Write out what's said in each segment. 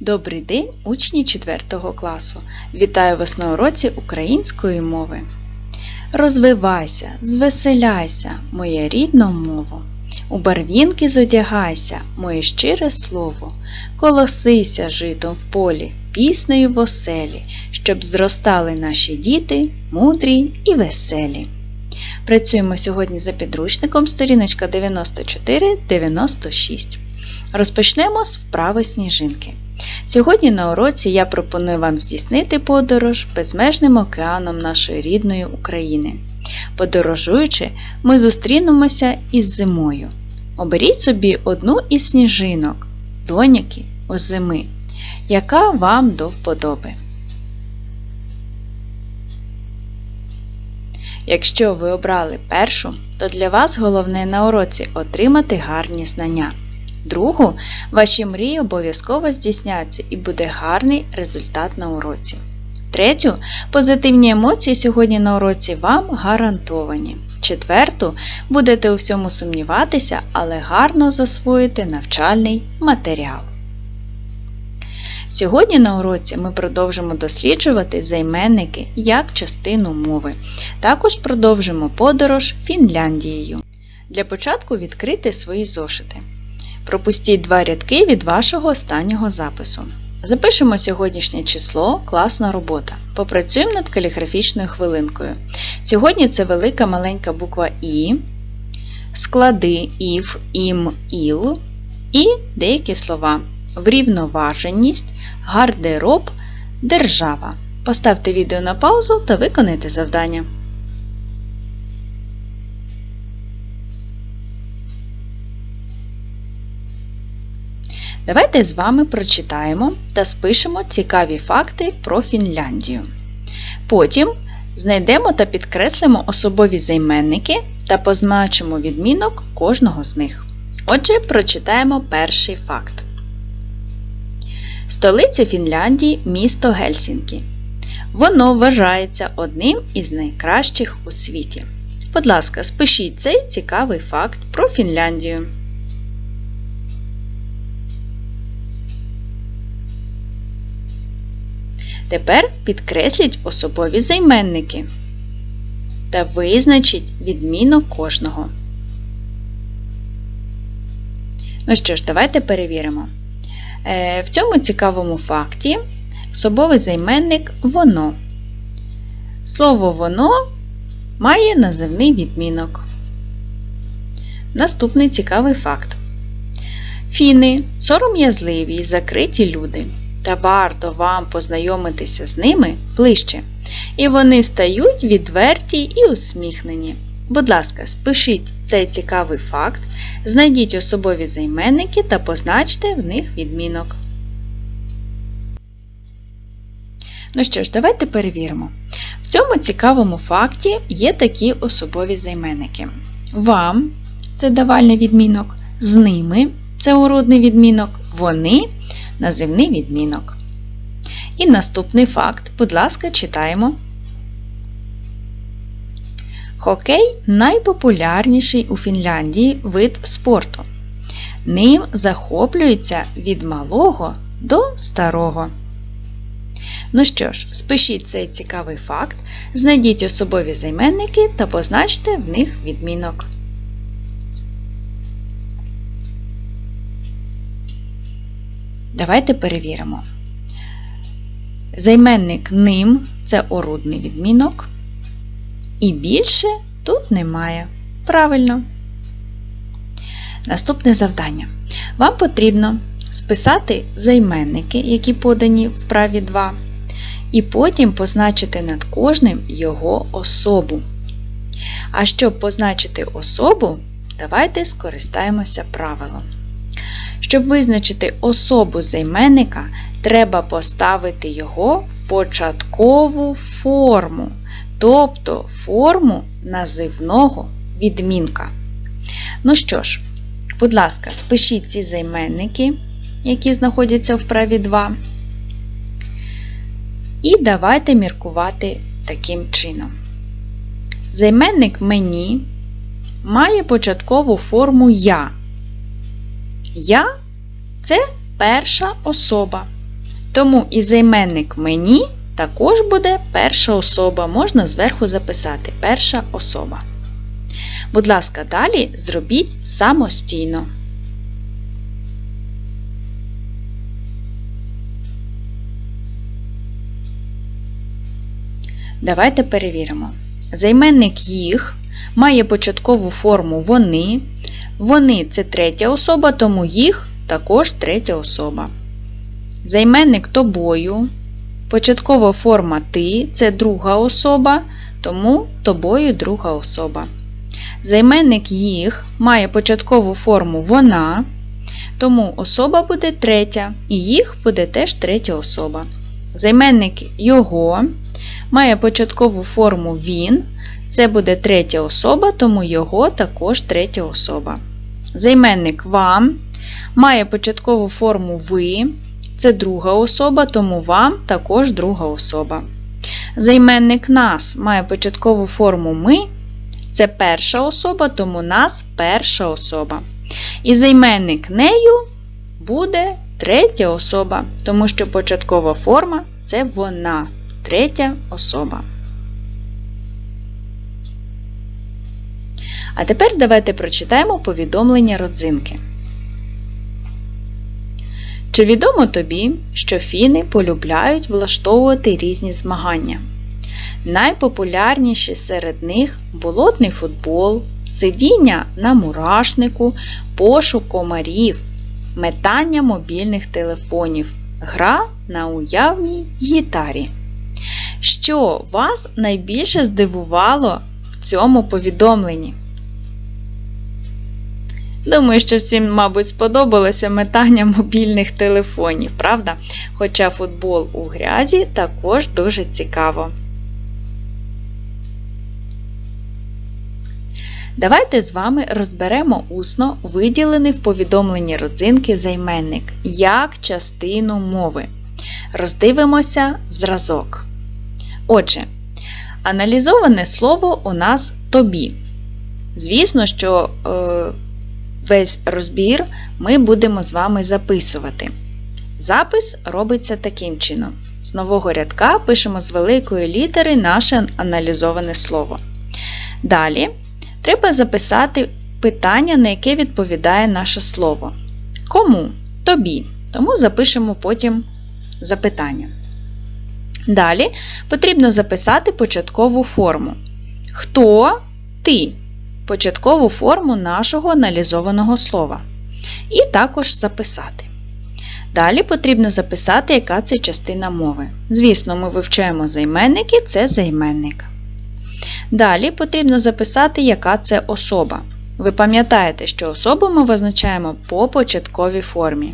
Добрий день, учні 4 класу! Вітаю вас на уроці української мови. Розвивайся, звеселяйся, моя рідна мова. У барвінки зодягайся, моє щире слово, колосися житом в полі, піснею в оселі, щоб зростали наші діти, мудрі і веселі. Працюємо сьогодні за підручником сторіночка 94-96. Розпочнемо з вправи сніжинки. Сьогодні на уроці я пропоную вам здійснити подорож безмежним океаном нашої рідної України. Подорожуючи, ми зустрінемося із зимою. Оберіть собі одну із сніжинок, доняки озими, яка вам до вподоби. Якщо ви обрали першу, то для вас головне на уроці отримати гарні знання. Другу, ваші мрії обов'язково здійсняться і буде гарний результат на уроці. Третю, позитивні емоції сьогодні на уроці вам гарантовані. Четверту, будете у всьому сумніватися, але гарно засвоїте навчальний матеріал. Сьогодні на уроці ми продовжимо досліджувати займенники як частину мови. Також продовжимо подорож Фінляндією. Для початку відкрити свої зошити. Пропустіть два рядки від вашого останнього запису. Запишемо сьогоднішнє число класна робота. Попрацюємо над каліграфічною хвилинкою. Сьогодні це велика маленька буква І, склади ІВ, ІМ, ІЛ і деякі слова. Врівноваженість, гардероб, держава. Поставте відео на паузу та виконайте завдання. Давайте з вами прочитаємо та спишемо цікаві факти про Фінляндію. Потім знайдемо та підкреслимо особові займенники та позначимо відмінок кожного з них. Отже, прочитаємо перший факт. Столиця Фінляндії місто Гельсінкі. Воно вважається одним із найкращих у світі. Будь ласка, спишіть цей цікавий факт про Фінляндію. Тепер підкресліть особові займенники та визначіть відмінок кожного. Ну що ж, давайте перевіримо. Е, в цьому цікавому факті особовий займенник воно. Слово воно має називний відмінок. Наступний цікавий факт. Фіни сором'язливі й закриті люди та варто вам познайомитися з ними ближче. І вони стають відверті і усміхнені. Будь ласка, спишіть цей цікавий факт, знайдіть особові займенники та позначте в них відмінок. Ну що ж, давайте перевіримо. В цьому цікавому факті є такі особові займенники. Вам це давальний відмінок, з ними це уродний відмінок, вони називний відмінок. І наступний факт, будь ласка, читаємо. Хокей найпопулярніший у Фінляндії вид спорту. Ним захоплюються від малого до старого. Ну що ж, спишіть цей цікавий факт, знайдіть особові займенники та позначте в них відмінок. Давайте перевіримо. Займенник ним це орудний відмінок. І більше тут немає. Правильно. Наступне завдання. Вам потрібно списати займенники, які подані в праві 2, і потім позначити над кожним його особу. А щоб позначити особу, давайте скористаємося правилом. Щоб визначити особу займенника, треба поставити його в початкову форму, тобто форму називного відмінка. Ну що ж, будь ласка, спишіть ці займенники, які знаходяться в праві 2. І давайте міркувати таким чином. Займенник мені має початкову форму я. Я це перша особа. Тому і займенник мені також буде перша особа, можна зверху записати перша особа. Будь ласка, далі зробіть самостійно. Давайте перевіримо. Займенник їх має початкову форму вони. Вони це третя особа, тому їх також третя особа. Займенник тобою. Початкова форма ти це друга особа, тому тобою друга особа. Займенник їх має початкову форму вона, тому особа буде третя, і їх буде теж третя особа. Займенник його має початкову форму він, це буде третя особа, тому його також третя особа. Займенник вам має початкову форму ви, це друга особа, тому вам також друга особа. Займенник нас має початкову форму ми, це перша особа, тому нас перша особа. І займенник нею буде третя особа, тому що початкова форма це вона, третя особа. А тепер давайте прочитаємо повідомлення родзинки. Чи відомо тобі, що фіни полюбляють влаштовувати різні змагання? Найпопулярніші серед них болотний футбол, сидіння на мурашнику, пошук комарів, метання мобільних телефонів, гра на уявній гітарі. Що вас найбільше здивувало в цьому повідомленні? Думаю, що всім, мабуть, сподобалося метання мобільних телефонів, правда? Хоча футбол у грязі також дуже цікаво. Давайте з вами розберемо усно виділений в повідомленні родзинки займенник як частину мови. Роздивимося зразок. Отже, аналізоване слово у нас тобі. Звісно, що е, весь розбір ми будемо з вами записувати. Запис робиться таким чином. З нового рядка пишемо з великої літери наше аналізоване слово. Далі треба записати питання, на яке відповідає наше слово. Кому? Тобі. Тому запишемо потім запитання. Далі потрібно записати початкову форму. Хто ти? Початкову форму нашого аналізованого слова. І також записати. Далі потрібно записати, яка це частина мови. Звісно, ми вивчаємо займенники це займенник. Далі потрібно записати, яка це особа. Ви пам'ятаєте, що особу ми визначаємо по початковій формі.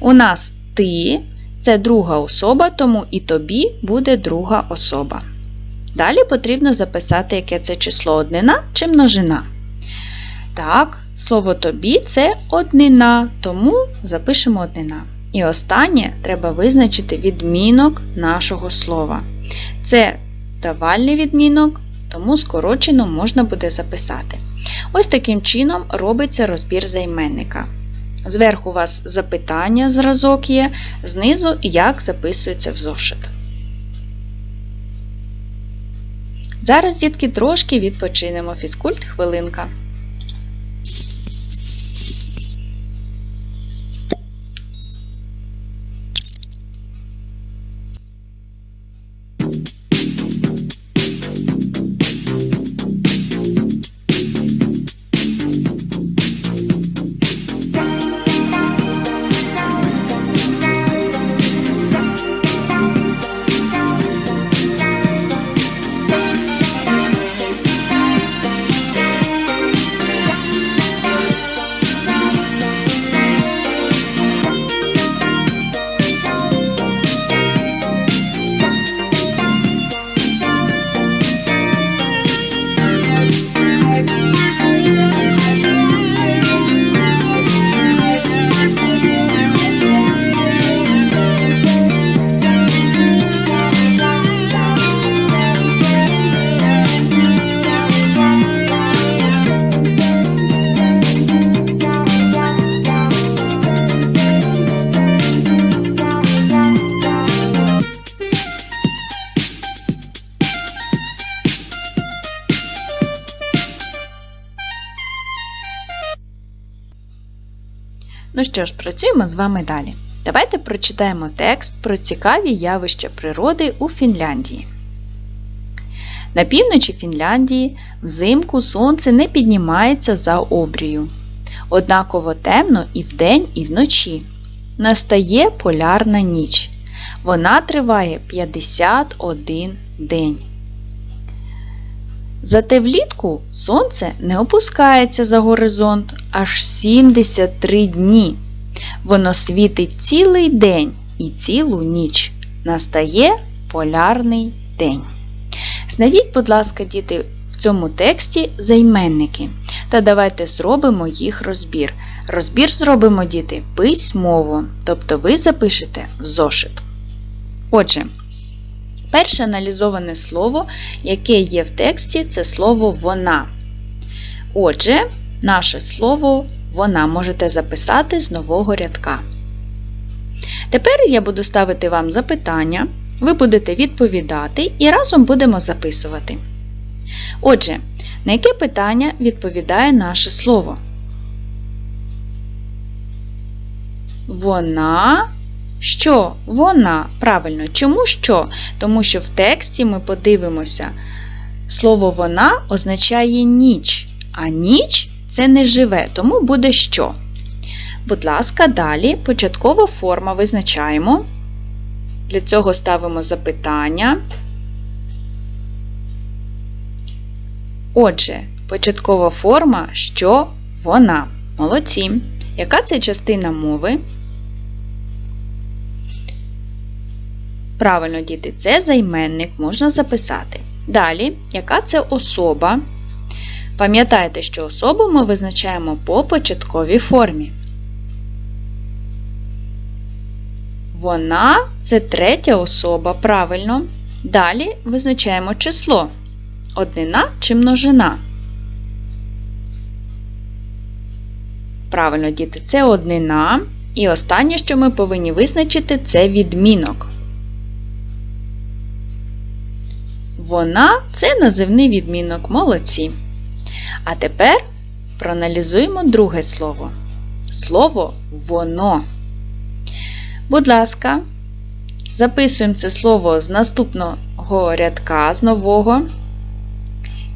У нас ти це друга особа, тому і тобі буде друга особа. Далі потрібно записати, яке це число однина чи множина. Так, слово тобі це однина, тому запишемо однина. І останнє треба визначити відмінок нашого слова. Це давальний відмінок, тому скорочено можна буде записати. Ось таким чином робиться розбір займенника. Зверху у вас запитання, зразок є, знизу як записується в зошит. Зараз, дітки, трошки відпочинемо фізкульт хвилинка. Ну що ж, працюємо з вами далі. Давайте прочитаємо текст про цікаві явища природи у Фінляндії. На півночі Фінляндії взимку сонце не піднімається за обрію. Однаково темно і вдень, і вночі. Настає полярна ніч. Вона триває 51 день. Зате влітку сонце не опускається за горизонт аж 73 дні. Воно світить цілий день і цілу ніч. Настає полярний день. Знайдіть, будь ласка, діти, в цьому тексті займенники. Та давайте зробимо їх розбір. Розбір зробимо, діти, письмово, тобто ви запишете в зошит. Отже, перше аналізоване слово, яке є в тексті, це слово вона. Отже, наше слово вона можете записати з нового рядка. Тепер я буду ставити вам запитання, ви будете відповідати і разом будемо записувати. Отже, на яке питання відповідає наше слово? Вона. Що? Вона. Правильно. Чому що? Тому що в тексті ми подивимося, слово вона означає ніч, а ніч це не живе, тому буде що. Будь ласка, далі початкова форма визначаємо. Для цього ставимо запитання. Отже, початкова форма, що вона. Молодці. Яка це частина мови? Правильно, діти, це займенник можна записати. Далі, яка це особа? Пам'ятайте, що особу ми визначаємо по початковій формі. Вона це третя особа, правильно. Далі визначаємо число. Однина чи множина. Правильно, діти, це однина. І останнє, що ми повинні визначити, це відмінок. Вона це називний відмінок молодці. А тепер проаналізуємо друге слово. Слово воно. Будь ласка, записуємо це слово з наступного рядка, з нового.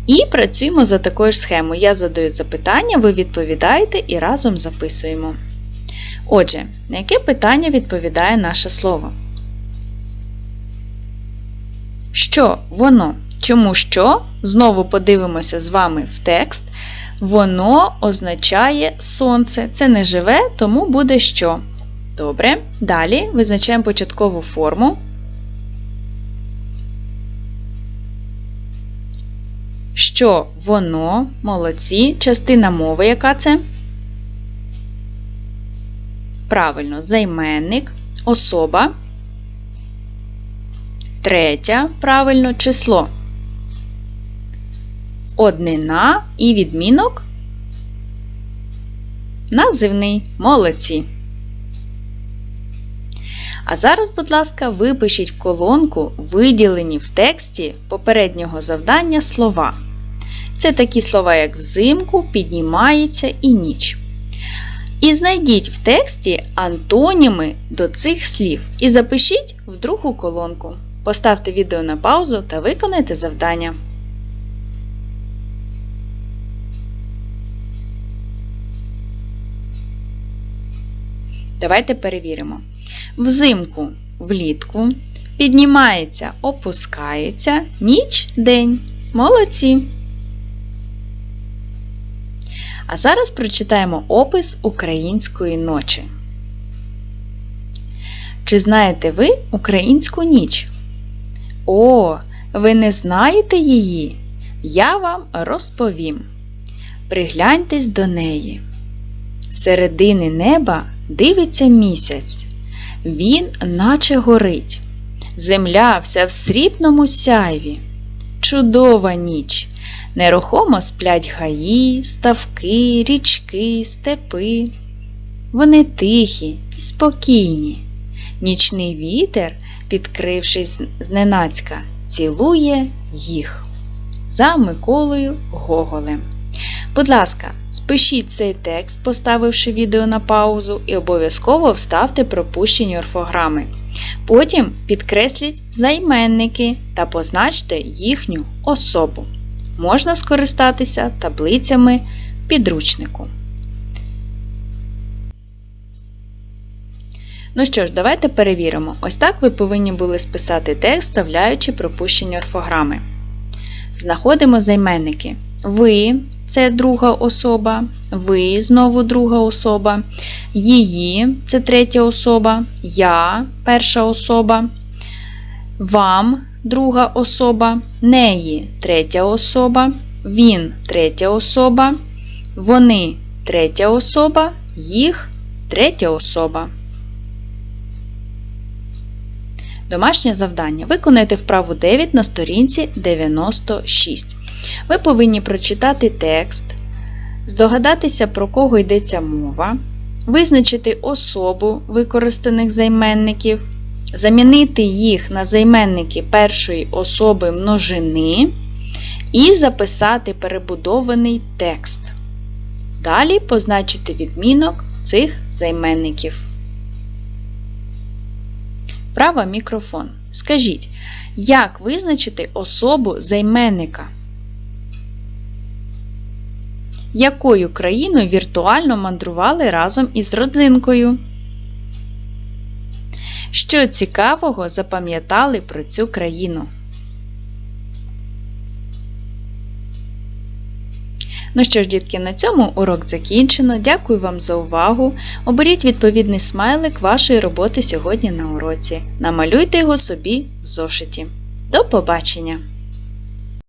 І працюємо за такою ж схемою. Я задаю запитання, ви відповідаєте і разом записуємо. Отже, на яке питання відповідає наше слово? Що воно? Чому що? Знову подивимося з вами в текст. Воно означає сонце. Це не живе, тому буде що. Добре. Далі визначаємо початкову форму. Що воно, молодці, частина мови, яка це? Правильно, займенник, особа. Третя, правильно, число. Однина і відмінок. Називний молодці. А зараз, будь ласка, випишіть в колонку виділені в тексті попереднього завдання слова. Це такі слова, як взимку, піднімається і ніч. І знайдіть в тексті антоніми до цих слів і запишіть в другу колонку. Поставте відео на паузу та виконайте завдання. Давайте перевіримо. Взимку влітку піднімається, опускається ніч день. Молодці! А зараз прочитаємо опис української ночі. Чи знаєте ви українську ніч? О, ви не знаєте її? Я вам розповім. Пригляньтесь до неї. Середини неба дивиться місяць. Він наче горить. Земля вся в срібному сяйві. Чудова ніч. Нерухомо сплять гаї, ставки, річки, степи. Вони тихі і спокійні. Нічний вітер, підкрившись зненацька, цілує їх. За Миколою Гоголем. Будь ласка, спишіть цей текст, поставивши відео на паузу, і обов'язково вставте пропущені орфограми. Потім підкресліть займенники та позначте їхню особу. Можна скористатися таблицями підручнику. Ну що ж, давайте перевіримо. Ось так ви повинні були списати текст, вставляючи пропущені орфограми. Знаходимо займенники. Ви це друга особа, ви знову друга особа, її це третя особа, я перша особа, вам друга особа, неї третя особа, він третя особа, вони третя особа, їх третя особа. Домашнє завдання. Виконайте вправу 9 на сторінці 96. Ви повинні прочитати текст, здогадатися, про кого йдеться мова, визначити особу використаних займенників, замінити їх на займенники першої особи множини і записати перебудований текст. Далі позначити відмінок цих займенників. Вправа мікрофон. Скажіть, як визначити особу займенника? Якою країною віртуально мандрували разом із родзинкою? Що цікавого запам'ятали про цю країну? Ну що ж, дітки, на цьому урок закінчено. Дякую вам за увагу. Оберіть відповідний смайлик вашої роботи сьогодні на уроці. Намалюйте його собі в зошиті. До побачення!